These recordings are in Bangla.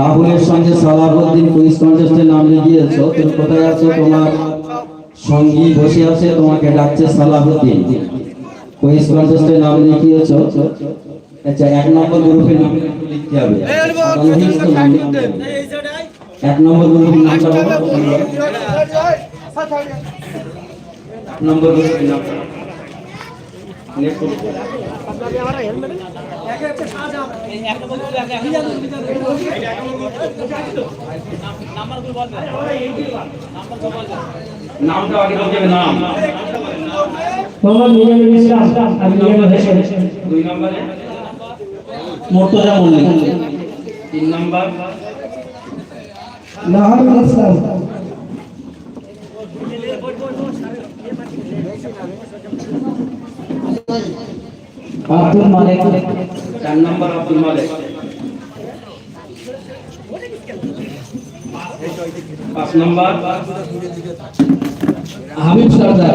রাহুলের সঙ্গে সালাহুদ্দিন কুইজ কন্টেস্টে নাম লিখিয়েছো, তুমি কোথায় আছো তোমার সঙ্গী বসে আছে, তোমাকে ডাকছে সালাহুদ্দিন কুইজ কন্টেস্টে নাম লিখিয়েছো আচ্ছা এক নম্বর গ্রুপের নাম লিখতে হবে সাধারণত নাম লিখতে হবে। এক নম্বর এক নম্বর গ্রুপের নামটা নেট করো। নামটা আগে বলতে নাম। মোহাম্মদ মিজানুল ইসলাম আর দুই নম্বরে? মুর্তজা মল্লিক। তিন নম্বর? নাহারুল ইসলাম আব্দুল মালিক। চার নম্বর আব্দুল মালিক। পাঁচ নম্বর। হাবিব সরদার।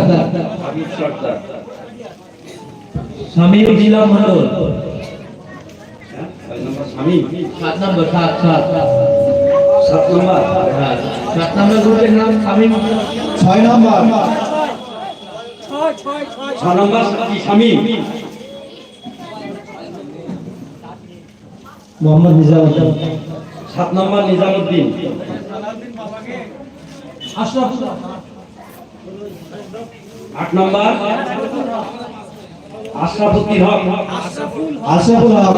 হাবিব সর্দার। স্বামীর জিলা মন্ডল সাত নম্বর সাত সাত। সাত নম্বর। সাত নম্বর গ্রুপের নাম স্বামী। ছয় নম্বর। ছ নম্বর কি স্বামী মোহাম্মদ নিজামুদ্দিন সাত নম্বর নিজামুদ্দিন আট নম্বর আশরাফুদ্দিন হক আশরাফুল হক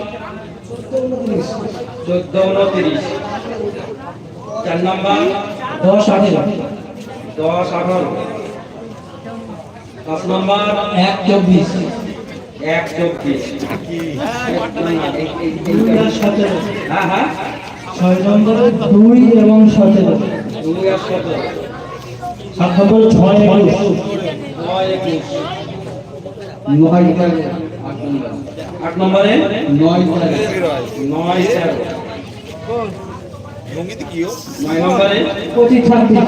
চোদ্দ উনত্রিশ চার নম্বর। দশ আঠেরো। দশ আঠারো। পাঁচ নম্বর। এক চব্বিশ। এক চব্বিশ। হ্যাঁ হ্যাঁ। ছয় নম্বরে দুই এবং সতেরো। দুই আর সতেরো। সাত নম্বরে ছয় একুশ। নয় একুশ। নয় আট নম্বরে? নয় নয় তেরো নয় নম্বরে পঁচিশ ছাব্বিশ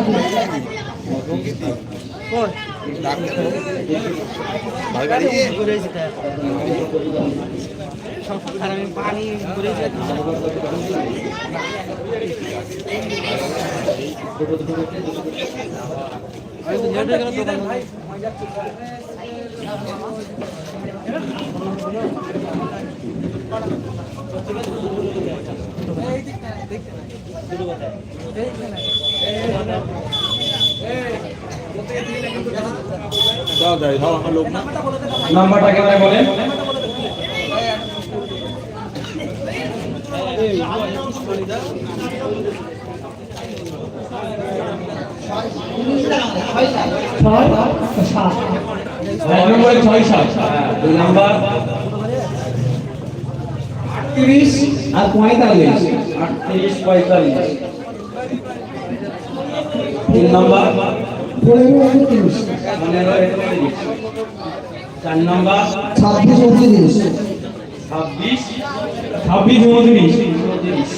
নাম্বারটা কেমন বলেন। নম্বরে ছয় সাত। হ্যাঁ, দুই নাম্বার। তিরিশ। আর পঁয়তাল্লিশ। আটত্রিশ পঁয়তাল্লিশ। তিন নম্বর? পনেরো উনত্রিশ পনেরো একত্রিশ। চার নম্বর? ছাব্বিশ উনত্রিশ। ছাব্বিশ। ছাব্বিশ উনত্রিশ। উনত্রিশ।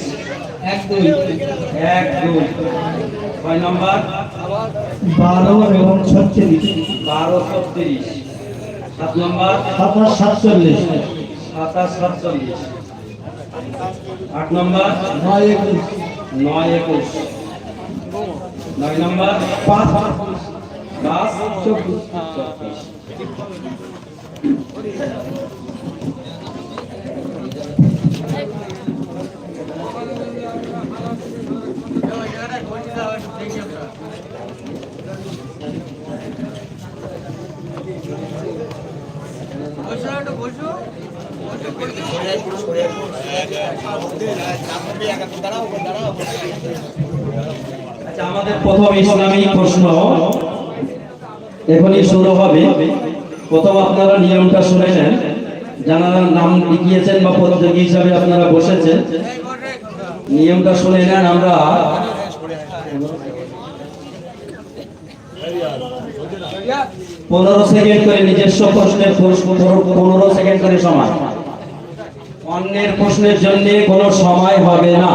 এক দুই। এক দুই। ছয় নম্বর? বারো এবং ছত্রিশ। বারো ছত্রিশ। সাত নম্বর? সাতাশ সাতচল্লিশ। সাতাশ সাতচল্লিশ। আট নম্বর? নয় একুশ। নয় একুশ। নয় নম্বর? পাঁচ। পাঁচ? চব্বিশ। চব্বিশ। আচ্ছা আমাদের প্রথম ইসলামী প্রশ্ন। এখনই শুরু হবে। প্রথম আপনারা নিয়মটা শুনে নেন। যারা নাম লিখিয়েছেন বা প্রতিযোগী হিসাবে আপনারা বসেছেন, নিয়মটা শুনে নেন আমরা। পনেরো সেকেন্ড করে নিজস্ব প্রশ্নের পনেরো- পনেরো সেকেন্ড করে সময় অন্যের প্রশ্নের জন্য কোনো সময় হবে না।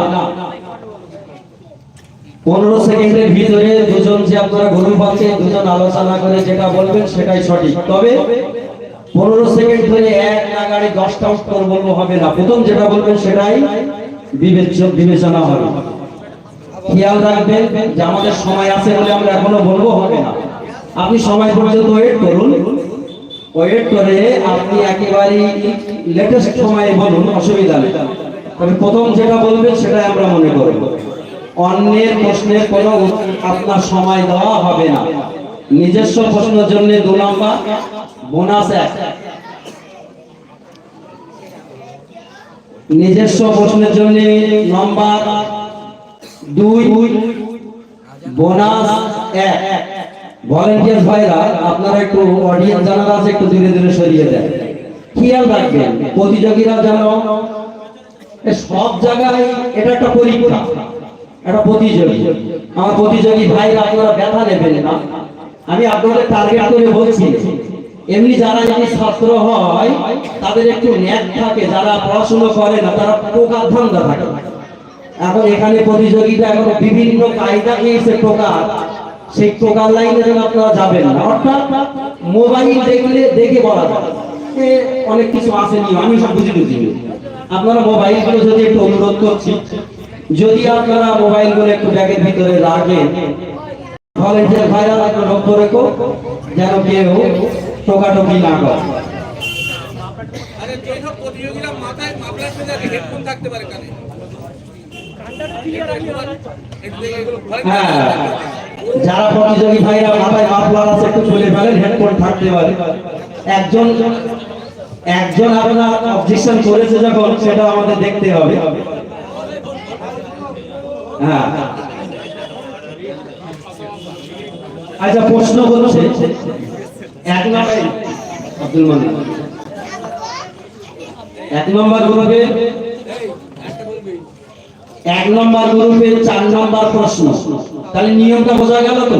পনেরো সেকেন্ডের ভিতরে দুজন যে আপনারা গ্রুপ আছে দুজন আলোচনা করে যেটা বলবেন সেটাই সঠিক। তবে পনেরো সেকেন্ড ধরে এক নাগাড়ি দশটা উত্তর বলব, হবে না। প্রথম যেটা বলবেন সেটাই বিবেচ্য বিবেচনা হবে। খেয়াল রাখবেন যে আমাদের সময় আছে বলে আমরা এখনও বলব হবে না। আপনি সময় পর্যন্ত ওয়েট করুন। ওয়েট করে আপনি একেবারে লেটেস্ট সময়ে বলুন, অসুবিধা নেই। তবে প্রথম যেটা বলবেন, সেটাই আমরা মনে করব। অন্যের প্রশ্নের কোনো আপনার সময় দেওয়া হবে না। নিজস্ব প্রশ্নের জন্য দু নম্বর বোনাস এক। নিজস্ব প্রশ্নের জন্য নম্বর দুই বোনাস এক। ভলেন্টিয়ার ভাইরা, আপনারা একটু অডিয়েন্স আছে, একটু ধীরে ধীরে সরিয়ে দেন। খেয়াল রাখবেন, প্রতিযোগীরা যেন সব জায়গায় এটা একটা পরীক্ষা, একটা প্রতিযোগী। আমার প্রতিযোগী ভাইরা, আপনারা ব্যথা নেবেন না। আমি আপনাদের টার্গেট করে বলছি, এমনি যারা যদি ছাত্র হয়, তাদের একটু ন্যাক থাকে, যারা পড়াশোনা করে না, তারা টোকার ধান্দা থাকে। এখন এখানে প্রতিযোগিতা এখন বিভিন্ন কায়দা নিয়েছে টোকার সেই টোকার লাইনে যেন আপনারা যাবেন না, অর্থাৎ মোবাইল দেখলে, দেখে বলা যায় অনেক কিছু নিয়ম আমি সব বুঝি বুঝি আপনারা মোবাইলগুলো যদি একটু অনুরোধ করছি, যদি আপনারা মোবাইলগুলো একটু ব্যাগের ভিতরে রাখেন ভলেন্টিয়ার ভাইরা একটু লক্ষ্য রেখো, যেন কেউ টোকাটোকি না করে। আরে যেসব মাথায় থাকতে পারে কানে। হ্যাঁ যারা প্রতিযোগী ভাইরা মাথায় মাফলার আছে, একটু খুলে ফেলেন হেডফোন থাকতে পারে। একজন একজন আপনার অবজেকশন করেছে যখন সেটা আমাদের দেখতে হবে। হ্যাঁ। আচ্ছা প্রশ্ন হচ্ছে, এক নম্বর, আব্দুল মালিক এক নম্বর গ্রুপে এক নম্বর গ্রুপে চার নম্বর প্রশ্ন। তাহলে নিয়মটা বোঝা গেল তো?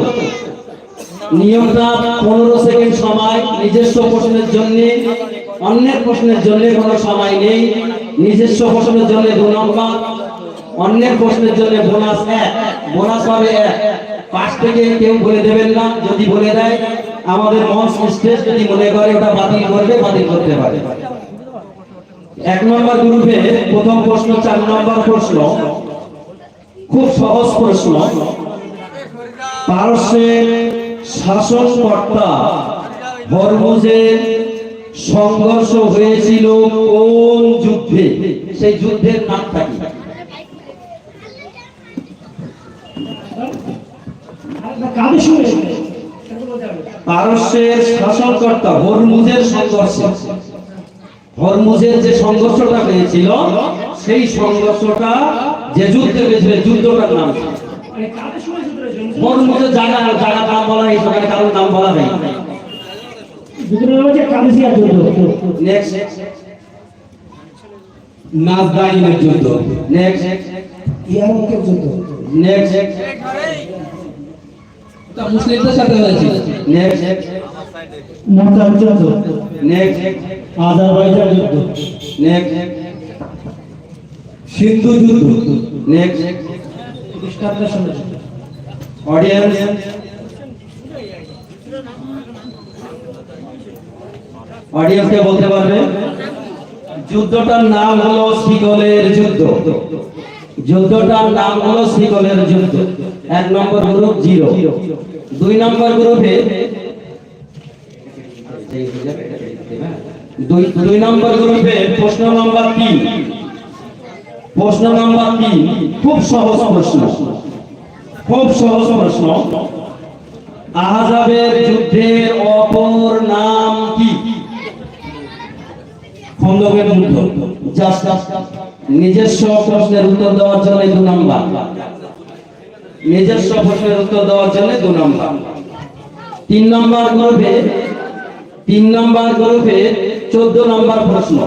নিয়মটা পনেরো সেকেন্ড সময়, নিজস্ব প্রশ্নের জন্য, অন্যের প্রশ্নের জন্য কোনো সময় নেই। নিজস্ব প্রশ্নের জন্য দু নম্বর, অন্যের প্রশ্নের জন্য বোনাস এক, বোনাস হবে এক। পাশ থেকে কেউ বলে দেবেন না, যদি বলে দেয়, আমাদের মঞ্চ স্টেজ যদি মনে করে ওটা বাতিল করবে, বাতিল করতে পারে। এক নম্বর গ্রুপে প্রথম প্রশ্ন চার নম্বর প্রশ্ন। খুব সহজ প্রশ্ন। পারস্যের শাসনকর্তা হরমুজের সংঘর্ষ হয়েছিল কোন যুদ্ধে? সেই যুদ্ধের নামটা কি? পারস্যের শাসনকর্তা হরমুজের সংঘর্ষ। হরমুজের যে সংঘর্ষটা হয়েছিল সেই সংঘর্ষটা যে যুদ্ধে হয়েছিল যুদ্ধটার নাম? মানে হয়েছে? হরমুজের জায়গা জায়গা নাম বলা হয়েছে ওখানে কারোর নাম বলা হয় যুদ্ধের নাম হচ্ছে কাদেসিয়া যুদ্ধ। নেক্সট নাজদাইনের যুদ্ধ। নেক্সট ইয়ারমুকের যুদ্ধ। নেক্সট এটা মুসলিমদের সাথে নেক্সট মুরতাদ যুদ্ধ নেক্সট আজারবাইজান যুদ্ধ নেক্সট সিন্ধু যুদ্ধ নেক্সট অডিয়েন্স বলতে পারবে? যুদ্ধটার নাম হলো শিকলের যুদ্ধ। যুদ্ধটার নাম হলো শিকলের যুদ্ধ। এক নম্বর গ্রুপ জিরো দুই নম্বর গ্রুপে দুই দুই যুদ্ধের অপর নাম কি? খন্দকের যুদ্ধ। নিজস্ব প্রশ্নের উত্তর দেওয়ার জন্য দু নম্বর। নিজস্ব প্রশ্নের উত্তর দেওয়ার জন্য দু নম্বর। তিন নম্বর গ্রুপে তিন নম্বর গ্রুপে চোদ্দ নম্বর প্রশ্ন।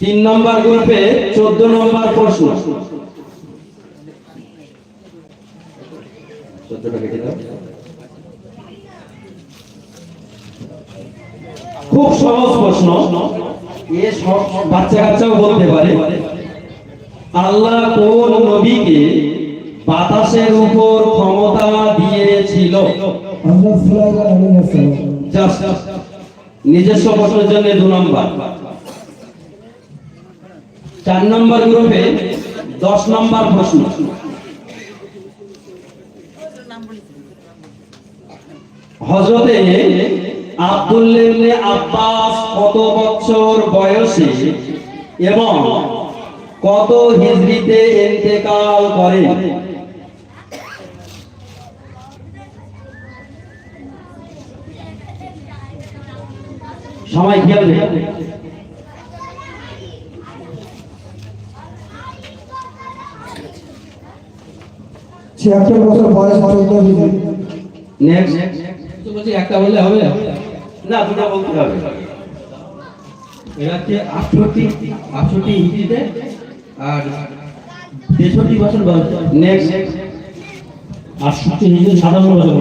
তিন নম্বর গ্রুপে চোদ্দ নম্বর প্রশ্ন। খুব সহজ প্রশ্ন। এ সব বাচ্চা কাচ্চাও বলতে পারে। আল্লাহ কোন নবীকে বাতাসের উপর ক্ষমতা দিয়েছিল? সালাম Just নিজস্ব প্রশ্নের জন্য দু নম্বর। চার নম্বর গ্রুপে দশ নম্বর প্রশ্ন। হজরতে আব্দুল্লাহ আব্বাস কত বছর বয়সে এবং কত হিজরিতে ইন্তেকাল করেন? সময় খেয়াল ছিয়াত্তর বছর বয়স চৌদ্দ নেক্সট বলছি একটা বললে হবে? না দুটো বলতে হবে। এরা হচ্ছে আটষট্টি আটষট্টি হিন্দিতে আর তেষট্টি বছর বয়স। নেক্সট আটষট্টি হিন্দি সাতান্ন বছর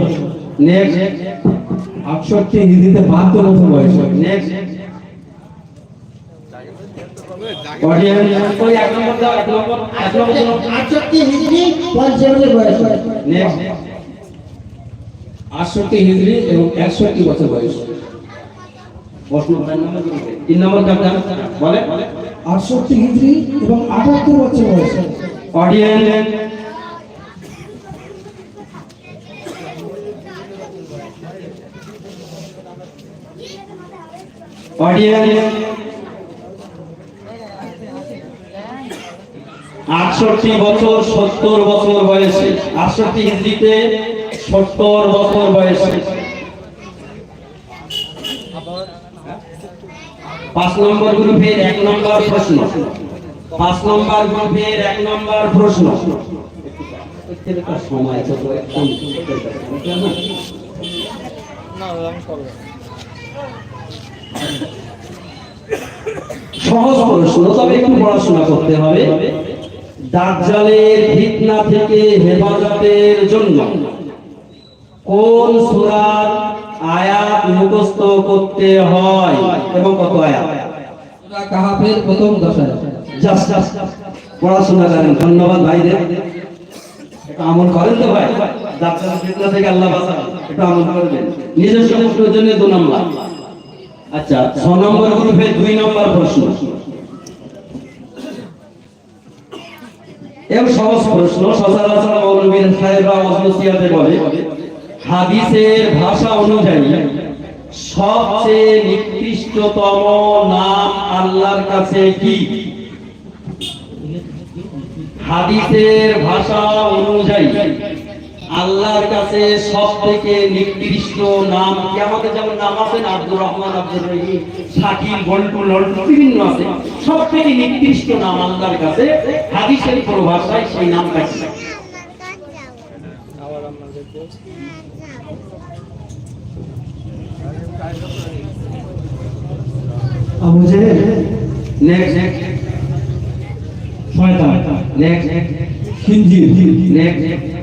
নেক্সট আটষট্টি হিন্দিতে বাহাত্তর বছর বয়স আটষট্টি হিন্দি এবং একষট্টি বছর বয়স তিন নম্বর বলে আটষট্টি হিজরি এবং আটাত্তর বছর বয়স অডিয়েন্স আটষট্টি বছর, সত্তর বছর বয়সে। আটষট্টি হিজড়িতে সত্তর বছর বয়সে। পাঁচ নম্বর গ্রুপের এক নম্বর প্রশ্ন। পাঁচ নম্বর গ্রুপের এক নম্বর প্রশ্ন। সময় একদম। সহজ প্রশ্ন তবে একটু পড়াশোনা করতে হবে। দাজ্জালের ফিতনা থেকে হেফাজতের জন্য কোন সূরার আয়াত মুখস্থ করতে হয়? এবং কত আয়াত? সূরা কাহাফের প্রথম দশ আয়াত জাস্ট জাস্ট। পড়াশোনা করেন। ধন্যবাদ ভাইদের। আমল করেন তো ভাই। দাজ্জালের ফিতনা থেকে আল্লাহ বাঁচান। এটা আমল করবেন নিজস্ব প্রশ্নের জন্য দু নম্বর। আচ্ছা ছ নম্বর গ্রুপে দুই নম্বর প্রশ্ন। এর সহজ প্রশ্ন, সচরাচর মৌলবীর সাহেবরা ওয়াসনসিয়াতে বলে, হাদিসের ভাষা অনুযায়ী সবচেয়ে নিকৃষ্টতম নাম আল্লাহর কাছে কি? হাদিসের ভাষা অনুযায়ী আল্লাহর কাছে সব থেকে নিকৃষ্ট নাম কি আমাদের যেমন নাম আছে আব্দুর রহমান আব্দুর রহিম শাকিল বল্টু লল্টু বিভিন্ন আছে। সব থেকে নিকৃষ্ট নাম আল্লাহর কাছে হাদিসের পরিভাষায় সেই নামটা কি আবু জেহেল। নেক্সট শয়তান। নেক্সট খিনজির। নেক্সট আবুল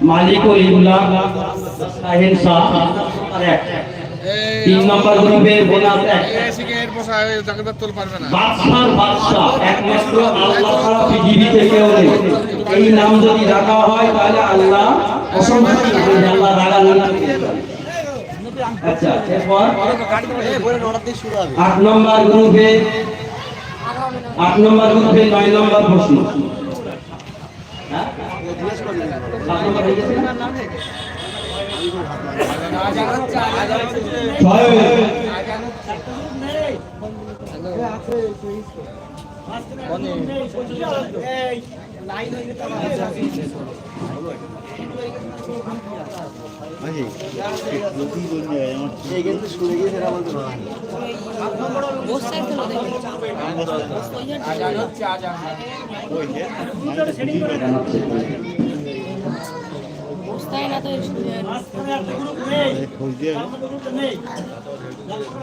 মালিকুল ইমলাম শাহেন শাহ। তিন নম্বর গ্রুপের বোনাস এক। না বাদশার বাদশাহ, একমাত্র আল্লাহ ছাড়া পৃথিবীতে কেউ নেই। এই নাম যদি রাখা হয় তাহলে আল্লাহ অসম্ভব আল্লাহ রাগালেন আচ্ছা এরপর আট নম্বর গ্রুপে আট নম্বর গ্রুপে নয় নম্বর প্রশ্ন? সাত নম্বর হয়ে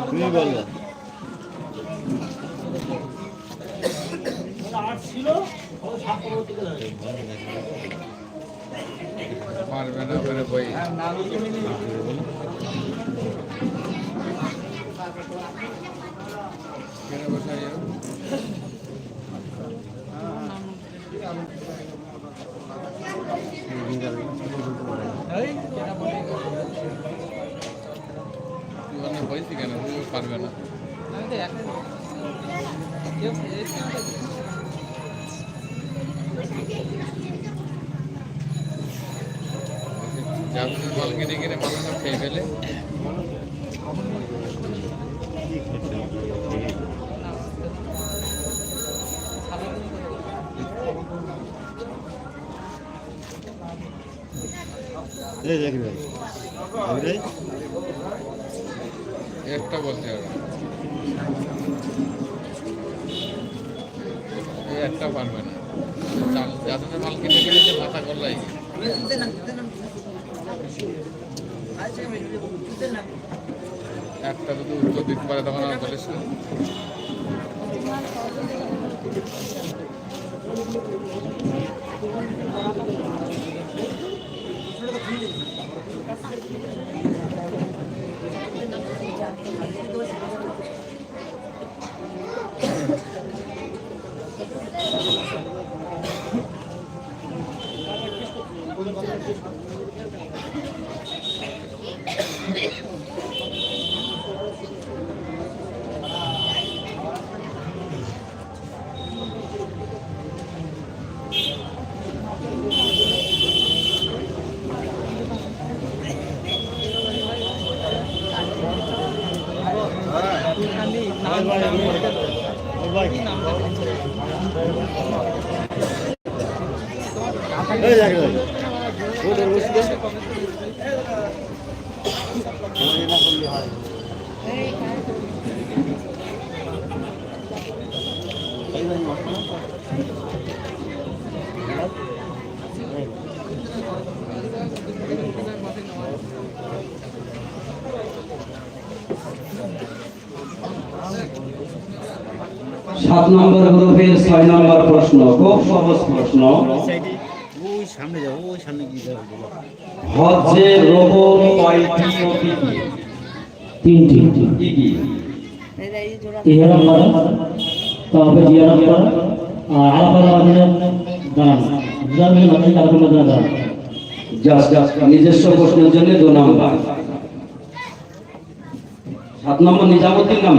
তুমি বলো পারবে না? বইছি কেন পারবে না যাবতীয় মাল কিনে কিনে মাল খেয়ে ফেলে এই দেখ ভাই ভাই একটা বলতে হবে। একটা পারবে না। মাল কিনে মাথা একটা যদি উত্তর দিতে পারে তখন আর বলিস না এই দেখ ভাই সাত নম্বর গ্রুপের ছয় নম্বর প্রশ্ন খুব সহজ প্রশ্ন। ওই সামনে যাও ওই সামনে গিয়ে যাও। হজ্জের রোপণ কয়টি ও কি কি? তিনটি কি কি ইহরাম করা করা। জাস্ট জাস্ট নিজস্ব প্রশ্নের জন্য দু নম্বর সাত নম্বর নিজামুদ্দিন নাম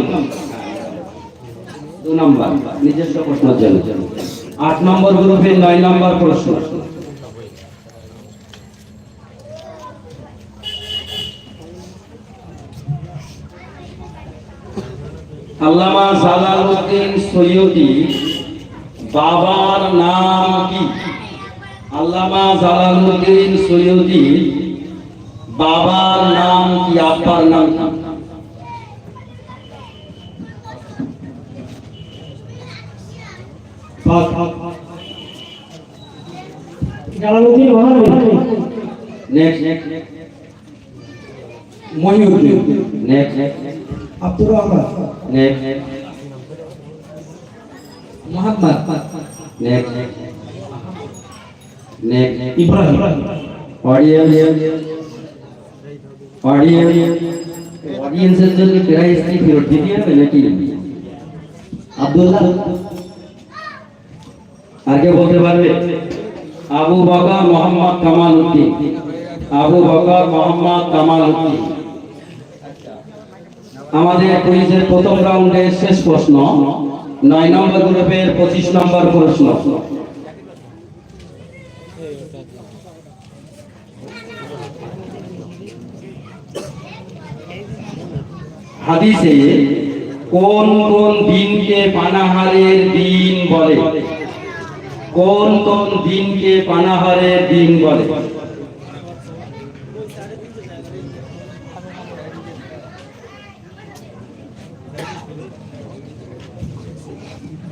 দু নম্বর নিজস্ব প্রশ্নের জন্য আট নম্বর গ্রুপের নয় নম্বর প্রশ্ন আল্লামা জালালউদ্দিন সৈয়দি বাবার নাম কি? আল্লামা জালালউদ্দিন সৈয়দি। বাবার নাম কি? আব্বার নাম কি? Jalaluddin next next Mohiuddin. Next Abdur Rahman. Next Mohammad next next Ibrahim audience audience অডিয়েন্সের জন্য প্রাইজ কি ফেরত দিতে হবে নাকি আব্দুল্লাহ আগে বলতে পারবে আবু বকর মোহাম্মদ কামাল উদ্দিন আবু বকর মোহাম্মদ কামাল উদ্দিন আমাদের কুইজের প্রথম রাউন্ডের শেষ প্রশ্ন। নয় নম্বর গ্রুপের পঁচিশ নম্বর প্রশ্ন। হাদিসে কোন কোন দিনকে পানাহারের দিন বলে? কোন কোন দিনকে পানাহারের দিন বলে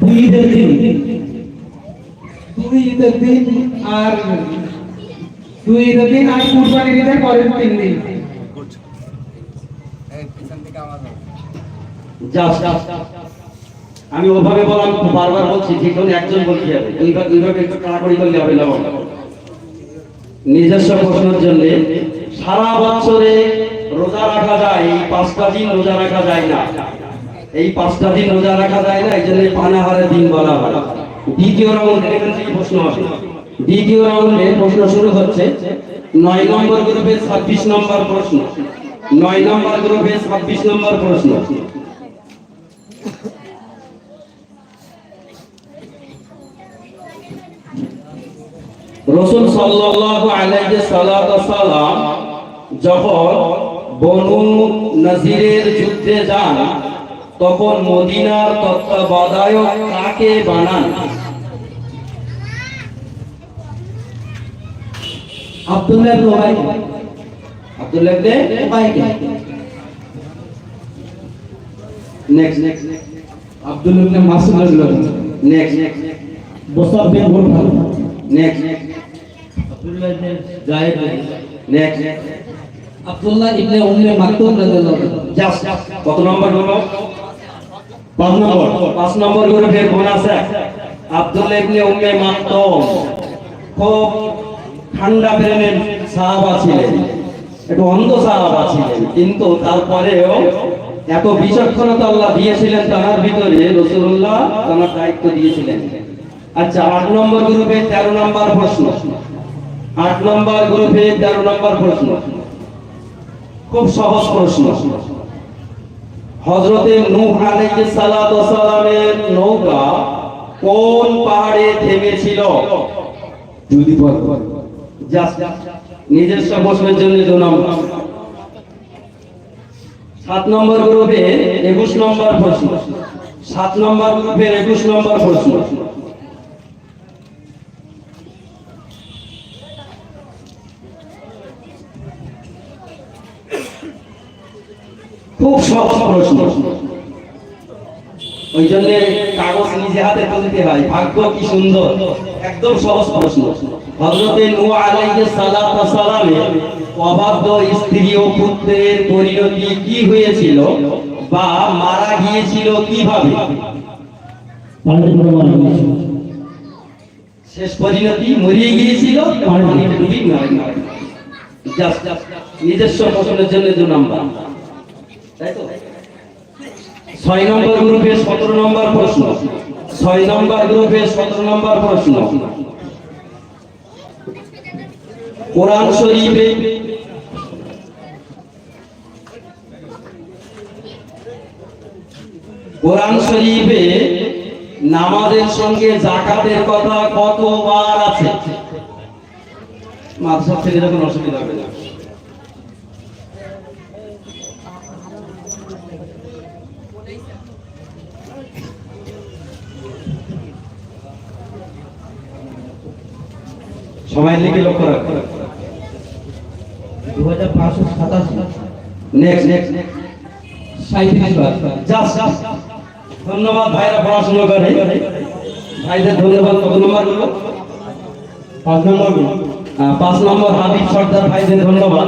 দুই ঈদের দিন ঈদের দিন আর ঈদের দিন আর কুরবানির ঈদের পরের তিন দিন আমি ওভাবে বললাম বারবার বলছি ঠিক হলে একজন বলতে হবে দুইভাবে একটু করলে হবে না। নিজস্ব প্রশ্নের জন্য সারা বছরে রোজা রাখা যায়, পাঁচটা দিন রোজা রাখা যায় না। এই পাঁচটা দিন রোজা রাখা যায় না, এই জন্য পানাহারের দিন বলা হয়। দ্বিতীয় রাউন্ডে প্রশ্ন আসে। দ্বিতীয় রাউন্ডে প্রশ্ন শুরু হচ্ছে, নয় নম্বর গ্রুপের ছাব্বিশ নম্বর প্রশ্ন। নয় নম্বর গ্রুপের ছাব্বিশ নম্বর প্রশ্ন। রসুল সাল্লাল্লাহু আলাইহি সাল্লাম যখন বনু নজিরের যুদ্ধে যান তখন মদিনার তত্ত্বাবধায়ক কাকে বানান? আব্দুল্লাহ উবাই। আব্দুল্লাহ ইবনে উবাইকে নেক্সট নেক্সট আব্দুল্লাহ ইবনে মাসুদ রাদিয়াল্লাহু নেক্সট বসাব বিন গুরফান নেক্সট আব্দুল্লাহ ইবনে জায়েদ নেক্সট আব্দুল্লাহ ইবনে উম্মে মাকতুম রাদিয়াল্লাহু জাস্ট কত নম্বর হলো পাঁচ নম্বর। পাঁচ নম্বর গ্রুপের আছে। ইবনে উম্মে মাকতুম খুব ঠান্ডা সাহাবা ছিলেন। একটু অন্ধ সাহাবা ছিলেন। কিন্তু তারপরেও এত বিচক্ষণতা আল্লাহ দিয়েছিলেন তার ভিতরে রসুল্লাহ তার দায়িত্ব দিয়েছিলেন। আচ্ছা আট নম্বর গ্রুপে তেরো নম্বর প্রশ্ন। আট নম্বর গ্রুপে তেরো নম্বর প্রশ্ন। খুব সহজ প্রশ্ন। হজরতে নূহ আলাইহিস সালাতু সালামের নৌকা কোন পাহাড়ে থেমেছিল? যদি পর্বত জাস্ট নিজস্ব প্রশ্নের জন্য দু নম্বর সাত নম্বর গ্রুপে একুশ নম্বর প্রশ্ন। সাত নম্বর গ্রুপের একুশ নম্বর প্রশ্ন। খুব সহজ প্রশ্ন। ওই জন্য কাগজ নিজে হাতে তুলতে হয়। ভাগ্য কি সুন্দর? একদম সহজ প্রশ্ন। আলাইহিস সালাতু সালামের অবাধ্য স্ত্রী ও পুত্রের পরিণতি কি হয়েছিল বা মারা গিয়েছিল কীভাবে? শেষ পরিণতি মরিয়ে গিয়েছিল নিজস্ব প্রশ্নের জন্য দু নাম্বার। ছয় নম্বর গ্রুপে সতেরো নম্বর প্রশ্ন। ছয় নম্বর গ্রুপে সতেরো নম্বর প্রশ্ন। কোরআন শরীফে কোরআন শরীফে নামাজের সঙ্গে জাকাতের কথা কতবার আছে? মাদ্রাসা থেকে যখন অসুবিধা হবে সময়ের দিকে লক্ষ্য রাখো। দু হাজার পাঁচশো সাতাশি। নেক্সট নেক্সট সাঁত্রিশ বার। জাস্ট ধন্যবাদ ভাইরা পড়াশোনা করে। ভাইদের ধন্যবাদ কত নম্বরগুলো পাঁচ নম্বর পাঁচ নম্বর হাবিব সর্দার ভাইদের ধন্যবাদ।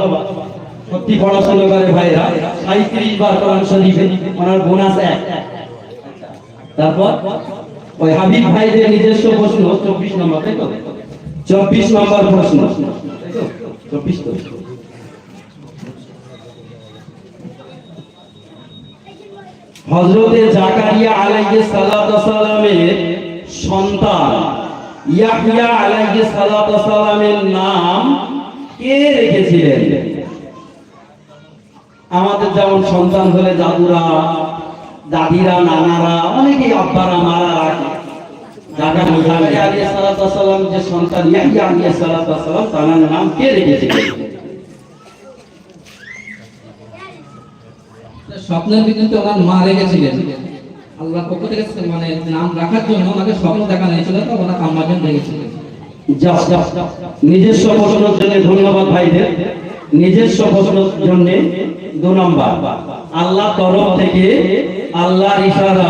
সত্যি পড়াশোনা করে ভাইরা। সাঁত্রিশ বার কোরআন শরীফে ওনার বোনাস এক। তারপর ওই হাবিব ভাইদের নিজস্ব প্রশ্ন চব্বিশ নম্বর তাই তো? চব্বিশ নম্বর প্রশ্ন। চব্বিশ তো। হযরতে জাকারিয়া সালামের সন্তান সালামের নাম কে রেখেছিলেন? আমাদের যেমন সন্তান হলে দাদুরা, দাদিরা, নানারা, অনেকেই আব্বারা মারা রাখে। জাকারিয়া আলাইহিস সালাতু সালাম যে সন্তান ইয়াহইয়া আলাইহিস সালাম তার নাম কে রেখেছিলেন স্বপ্নের ওনার মা রেখেছিলেন। আল্লাহ পক্ষ থেকে মানে নাম রাখার জন্য ওনাকে স্বপ্ন দেখা নিয়েছিল তো ওনার রেখেছিলেন। নিজস্ব প্রশ্নের জন্য ধন্যবাদ ভাইদের। নিজস্ব প্রশ্নের জন্য দু নম্বর। আল্লাহ তরফ থেকে আল্লাহর ইশারা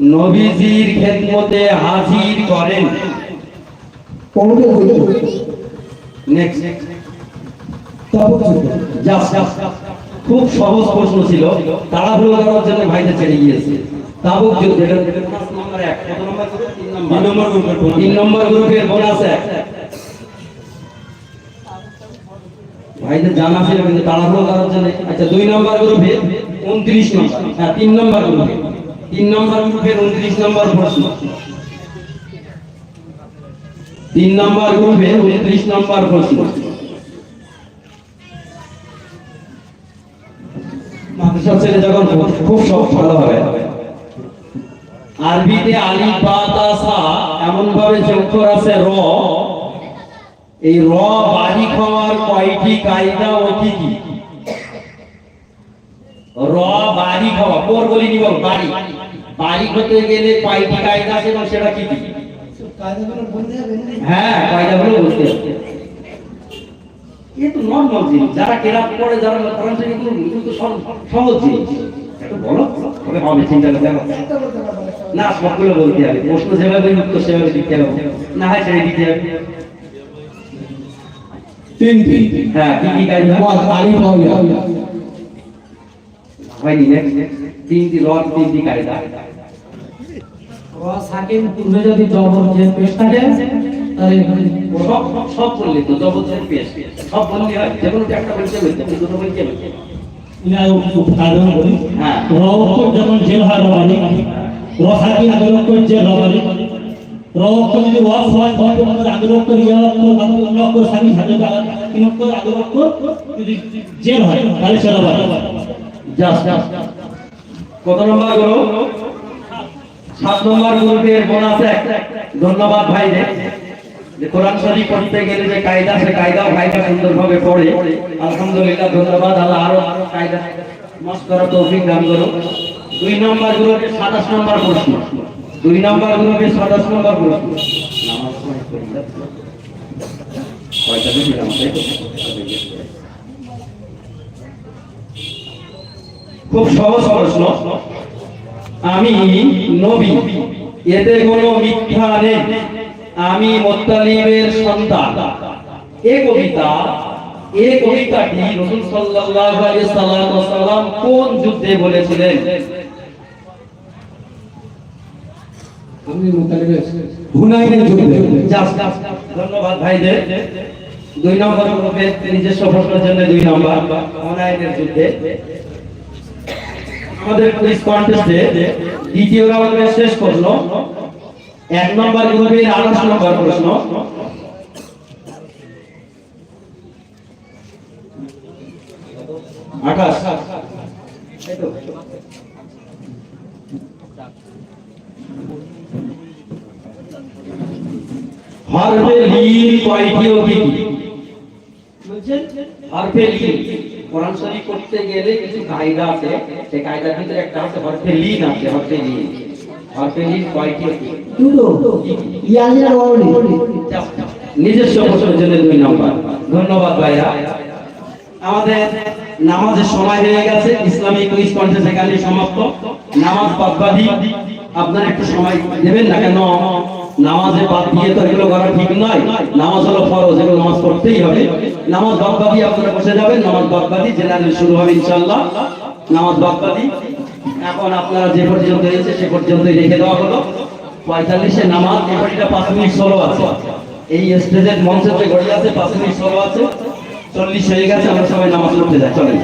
নবীজির খেদমতে হাজির করেন। খুব সহজ প্রশ্ন ছিল। তাড়াহুড়ো করার জন্য ছেড়ে গিয়েছে। তিন নম্বর ভাইদের জানা ছিল, কিন্তু তাড়াহুড়ো করার জন্য। আচ্ছা দুই নম্বর গ্রুপে উনত্রিশ নম্বর। হ্যাঁ তিন নম্বর গ্রুপে। তিন নম্বর গ্রুপের উনত্রিশ নম্বর প্রশ্ন। তিন নম্বর গ্রুপে উনত্রিশ নম্বর প্রশ্ন। আরবিতে আলি, বা, তা, সা আছে, র। এই র বাড়ি খাওয়ার কয়টি কায়দা ও কি কি? র বাড়ি খাওয়া কোর বলি নিব বাড়ি বাড়ি হতে গেলে কয়টি কায়দা আছে এবং সেটা কি কি? হ্যাঁ কায়দাগুলো বলতে হবে। এটা নর্মাল জিনিস। যারা কেরাত পড়ে যারা কোরআন শরীফ এগুলো এগুলো তো সব- সহজ জিনিস। একটু বলো। তবে হবে চিন্তা করতে হবে না সবগুলো বলতে হবে। প্রশ্ন যেভাবে উত্তর সেভাবে দিতে হবে। না হয় দিতে হবে। হ্যাঁ কি কি কাজ আলী পাওয়া হয়নি তিনটি রড তিনটি কায়দা সাকিব পূর্বে যদি জবর যে পেশ থাকে তাহলে সব সব বললে তো জবরদস্ত পেশ। সব বললে হয়। যে কোনো একটা বলতে বলতে দুটো বলতে বলতে যখন জেল হয়। রবানি র সাকিব আগের অক্ষর জেল রবানি র যদি ওয়াস হয় তখন আমাদের আগের অক্ষর ইয়া অক্ষর বাকি অন্য অক্ষর সাকিব সাথে তিন অক্ষর আগের অক্ষর যদি জেল হয় তাহলে সে রবানি জাস্ট কত নম্বর গ্রুপ সাত নম্বর গ্রুপের বোনাস এক। ধন্যবাদ যে কোরআন শরীফ পড়তে গেলে দুই নম্বর গ্রুপের সাতাশ নম্বর নামাজ যাচ্ছে। কয়টা বেশি নামাজ, তাই তো? খুব সহজ প্রশ্ন আমি নবী এতে কোনো মিথ্যা নেই। আমি মোত্তালিবের সন্তান। এ কবিতা এ কবিতাটি রাসূল সাল্লাল্লাহু আলাইহি সাল্লাম কোন যুদ্ধে বলেছিলেন? আমি মুতালিবের হুনাইনের যুদ্ধে। জাস্ট। জাস্ট ধন্যবাদ ভাইদের। দুই নম্বর গ্রুপে নিজস্ব প্রশ্নের জন্য দুই নম্বর। অনলাইনের যুদ্ধে। আমাদের কুইজ কন্টেস্টে দ্বিতীয় রাউন্ডে শেষ প্রশ্ন এক নম্বর গ্রুপের আঠাশ নম্বর প্রশ্ন। আঠাশ। হরফে লিন কয়টি ও কি হরফে লিন। কোরআন শরীফ করতে গেলে কিছু কায়দা আছে সেই কায়দার ভিতরে একটা আছে হরফে লিন আছে হরফে লিন। হরফে লিন কয়টি? দুটো। ইয়াজির ওয়াউলি নিজস্ব প্রশ্নের জন্য দুই নম্বর। ধন্যবাদ ভাইরা। আমাদের নামাজের সময় হয়ে গেছে ইসলামিক কুইজ কন্টেস্ট এখানে সমাপ্ত। নামাজ বাদবাদি আপনারা একটু সময় দেবেন না কেন? নামাজে বাদ দিয়ে তো এগুলো করা ঠিক নয়। নামাজ হলো ফরজ, এগুলো নামাজ পড়তেই হবে। নামাজ বাদবাদি আপনারা বসে যাবেন, নামাজ বাদবাদি জেনারেল শুরু হবে ইনশাআল্লাহ। নামাজ বাদবাদি এখন আপনারা যে পর্যন্ত হয়েছে সে পর্যন্তই রেখে দেওয়া হলো। পঁয়তাল্লিশে নামাজ, এই ঘড়িটা পাঁচ মিনিট ষোলো আছে। এই স্টেজের মঞ্চে যে ঘড়ি আছে, পাঁচ মিনিট ষোলো আছে। চল্লিশ হয়ে গেছে, আমরা সবাই নামাজ পড়তে যাই। চলেন।